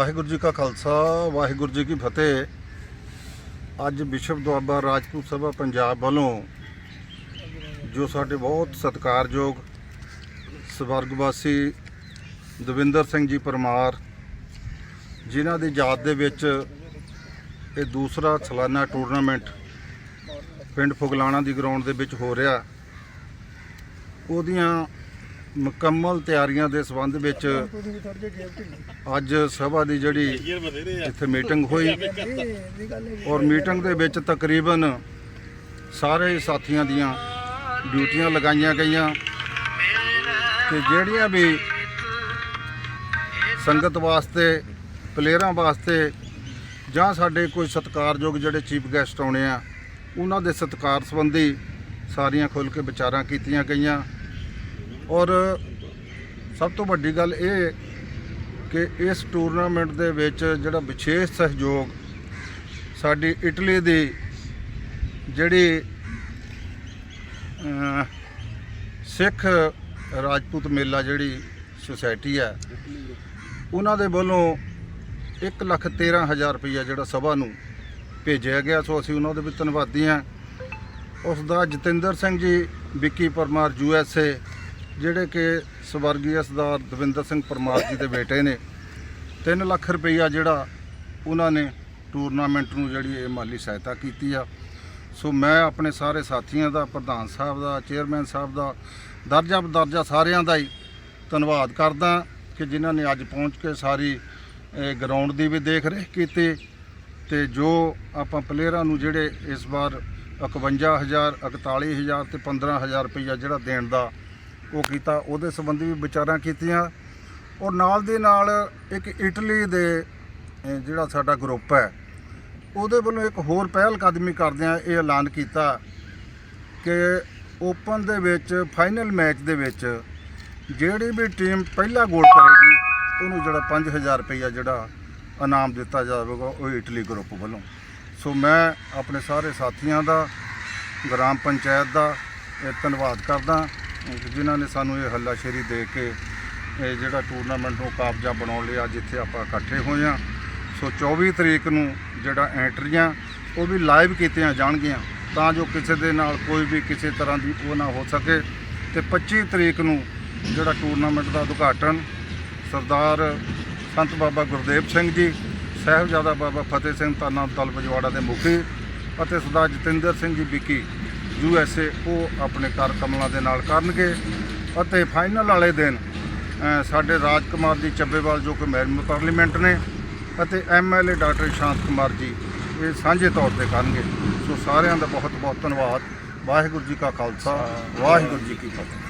ਵਾਹਿਗੁਰੂ ਜੀ ਕਾ ਖਾਲਸਾ, ਵਾਹਿਗੁਰੂ ਜੀ ਕੀ ਫਤਿਹ। ਅੱਜ ਵਿਸ਼ਵ ਦੁਆਬਾ ਰਾਜਪੂਤ ਸਭਾ ਪੰਜਾਬ ਵੱਲੋਂ ਜੋ ਸਾਡੇ ਬਹੁਤ ਸਤਿਕਾਰਯੋਗ ਸਵਰਗਵਾਸੀ ਦਵਿੰਦਰ ਸਿੰਘ ਜੀ ਪਰਮਾਰ, ਜਿਨ੍ਹਾਂ ਦੀ ਯਾਦ ਦੇ ਵਿੱਚ ਇਹ ਦੂਸਰਾ ਸਾਲਾਨਾ ਟੂਰਨਾਮੈਂਟ ਪਿੰਡ ਫੁਗਲਾਣਾ ਦੀ ਗਰਾਊਂਡ ਦੇ ਵਿੱਚ ਹੋ ਰਿਹਾ। ਉਹਦੀਆਂ ਮੁਕੰਮਲ ਤਿਆਰੀਆਂ ਦੇ ਸੰਬੰਧ ਵਿੱਚ ਅੱਜ ਸਭਾ ਦੀ ਜਿਹੜੀ ਇੱਥੇ ਮੀਟਿੰਗ ਹੋਈ ਔਰ ਮੀਟਿੰਗ ਦੇ ਵਿੱਚ ਤਕਰੀਬਨ ਸਾਰੇ ਸਾਥੀਆਂ ਦੀਆਂ ਡਿਊਟੀਆਂ ਲਗਾਈਆਂ ਗਈਆਂ ਤੇ ਜਿਹੜੀਆਂ ਵੀ ਸੰਗਤ ਵਾਸਤੇ, ਪਲੇਅਰਾਂ ਵਾਸਤੇ ਜਾਂ ਸਾਡੇ ਕੋਈ ਸਤਿਕਾਰਯੋਗ ਜਿਹੜੇ ਚੀਫ ਗੈਸਟ ਆਉਣੇ ਆ, ਉਹਨਾਂ ਦੇ ਸਤਿਕਾਰ ਸੰਬੰਧੀ ਸਾਰੀਆਂ ਖੁੱਲ ਕੇ ਵਿਚਾਰਾਂ ਕੀਤੀਆਂ ਗਈਆਂ। ਔਰ ਸਭ ਤੋਂ ਵੱਡੀ ਗੱਲ ਇਹ ਕਿ ਇਸ ਟੂਰਨਾਮੈਂਟ ਦੇ ਵਿੱਚ ਜਿਹੜਾ ਵਿਸ਼ੇਸ਼ ਸਹਿਯੋਗ ਸਾਡੀ ਇਟਲੀ ਦੀ ਜਿਹੜੀ ਸਿੱਖ ਰਾਜਪੂਤ ਮੇਲਾ ਜਿਹੜੀ ਸੁਸਾਇਟੀ ਹੈ, ਉਹਨਾਂ ਦੇ ਵੱਲੋਂ 1 ਲੱਖ 13 ਹਜ਼ਾਰ ਰੁਪਈਆ ਜਿਹੜਾ ਸਭਾ ਨੂੰ ਭੇਜਿਆ ਗਿਆ। ਸੋ ਅਸੀਂ ਉਹਨਾਂ ਦੇ ਵੀ ਧੰਨਵਾਦੀ ਹਾਂ। ਉਸ ਦਾ Jatinder Singh ji, Vicky Parmar, U S A ਜਿਹੜੇ ਕਿ ਸਵਰਗੀ ਸਰਦਾਰ ਦਵਿੰਦਰ ਸਿੰਘ ਪਰਮਾਰ ਜੀ ਦੇ ਬੇਟੇ ਨੇ 3 ਲੱਖ ਰੁਪਈਆ ਜਿਹੜਾ ਉਹਨਾਂ ਨੇ ਟੂਰਨਾਮੈਂਟ ਨੂੰ ਜਿਹੜੀ ਇਹ ਮਾਲੀ ਸਹਾਇਤਾ ਕੀਤੀ ਆ। ਸੋ ਮੈਂ ਆਪਣੇ ਸਾਰੇ ਸਾਥੀਆਂ ਦਾ, ਪ੍ਰਧਾਨ ਸਾਹਿਬ ਦਾ ਚੇਅਰਮੈਨ ਸਾਹਿਬ ਦਾ, ਦਰਜਾ ਬਦਰਜਾ ਸਾਰਿਆਂ ਦਾ ਹੀ ਧੰਨਵਾਦ ਕਰਦਾ ਕਿ ਜਿਨ੍ਹਾਂ ਨੇ ਅੱਜ ਪਹੁੰਚ ਕੇ ਸਾਰੀ ਗਰਾਊਂਡ ਦੀ ਵੀ ਦੇਖ ਰੇਖ ਕੀਤੀ ਤੇ ਜੋ ਆਪਾਂ ਪਲੇਅਰਾਂ ਨੂੰ ਜਿਹੜੇ ਇਸ ਵਾਰ 51000 41000 ਤੇ 15000 ਰੁਪਈਆ ਜਿਹੜਾ ਦੇਣ ਦਾ ਉਹ ਕੀਤਾ, ਉਹਦੇ ਸੰਬੰਧੀ ਵੀ ਵਿਚਾਰਾਂ ਕੀਤੀਆਂ। ਔਰ ਨਾਲ ਦੇ ਨਾਲ ਇੱਕ ਇਟਲੀ ਦੇ ਜਿਹੜਾ ਸਾਡਾ ਗਰੁੱਪ ਹੈ, ਉਹਦੇ ਵੱਲੋਂ ਇੱਕ ਹੋਰ ਪਹਿਲ ਕਦਮੀ ਕਰਦਿਆਂ ਇਹ ਐਲਾਨ ਕੀਤਾ ਕਿ ਓਪਨ ਦੇ ਵਿੱਚ, ਫਾਈਨਲ ਮੈਚ ਦੇ ਵਿੱਚ ਜਿਹੜੀ ਵੀ ਟੀਮ ਪਹਿਲਾ ਗੋਲ ਕਰੇਗੀ, ਉਹਨੂੰ ਜਿਹੜਾ 5000 ਰੁਪਈਆ ਜਿਹੜਾ ਇਨਾਮ ਦਿੱਤਾ ਜਾਵੇਗਾ, ਉਹ ਇਟਲੀ ਗਰੁੱਪ ਵੱਲੋਂ। ਸੋ ਮੈਂ ਆਪਣੇ ਸਾਰੇ ਸਾਥੀਆਂ ਦਾ, ਗ੍ਰਾਮ ਪੰਚਾਇਤ ਦਾ ਧੰਨਵਾਦ ਕਰਦਾ। ਜਿਨ੍ਹਾਂ ਨੇ ਸਾਨੂੰ ਇਹ ਹੱਲਾਸ਼ੇਰੀ ਦੇ ਕੇ ਇਹ ਜਿਹੜਾ ਟੂਰਨਾਮੈਂਟ ਨੂੰ ਕਾਬਜਾ ਬਣਾਉਣ ਲਈ ਅੱਜ ਇੱਥੇ ਆਪਾਂ ਇਕੱਠੇ ਹੋਏ ਹਾਂ। ਸੋ 24 ਤਰੀਕ ਨੂੰ ਜਿਹੜਾ ਐਂਟਰੀਆਂ, ਉਹ ਵੀ ਲਾਈਵ ਕੀਤੀਆਂ ਜਾਣਗੀਆਂ, ਤਾਂ ਜੋ ਕਿਸੇ ਦੇ ਨਾਲ ਕੋਈ ਵੀ ਕਿਸੇ ਤਰ੍ਹਾਂ ਦੀ ਉਹ ਨਾ ਹੋ ਸਕੇ। ਤੇ 25 ਤਰੀਕ ਨੂੰ ਜਿਹੜਾ ਟੂਰਨਾਮੈਂਟ ਦਾ ਉਦਘਾਟਨ ਸਰਦਾਰ ਸੰਤ ਬਾਬਾ ਗੁਰਦੇਵ ਸਿੰਘ ਜੀ, ਸਾਹਿਬਜ਼ਾਦਾ ਬਾਬਾ ਫਤਿਹ ਸਿੰਘ ਤਾਨਾ ਦਲ ਪਜਵਾੜਾ ਦੇ ਮੁਖੀ ਅਤੇ ਸਰਦਾਰ ਜਤਿੰਦਰ ਸਿੰਘ ਜੀ ਵਿੱਕੀ ਯੂ ਐਸ ਏ ਉਹ ਆਪਣੇ ਕਰ ਕਮਲਾਂ ਦੇ ਨਾਲ ਕਰਨਗੇ ਅਤੇ ਫਾਈਨਲ ਵਾਲੇ ਦਿਨ ਸਾਡੇ ਰਾਜ ਕੁਮਾਰ ਜੀ ਚੱਬੇਵਾਲ ਜੋ ਕਿ ਮੈਂਬਰ ਪਾਰਲੀਮੈਂਟ ਨੇ ਅਤੇ ਐਮ ਐਲ ਏ ਡਾਕਟਰ ਸ਼ਾਂਤ ਕੁਮਾਰ ਜੀ, ਇਹ ਸਾਂਝੇ ਤੌਰ ਤੇ ਕਰਨਗੇ। ਸੋ ਸਾਰਿਆਂ ਦਾ ਬਹੁਤ ਬਹੁਤ ਧੰਨਵਾਦ। ਵਾਹਿਗੁਰੂ ਜੀ ਕਾ ਖਾਲਸਾ, ਵਾਹਿਗੁਰੂ ਜੀ ਕੀ ਫਤਿਹ।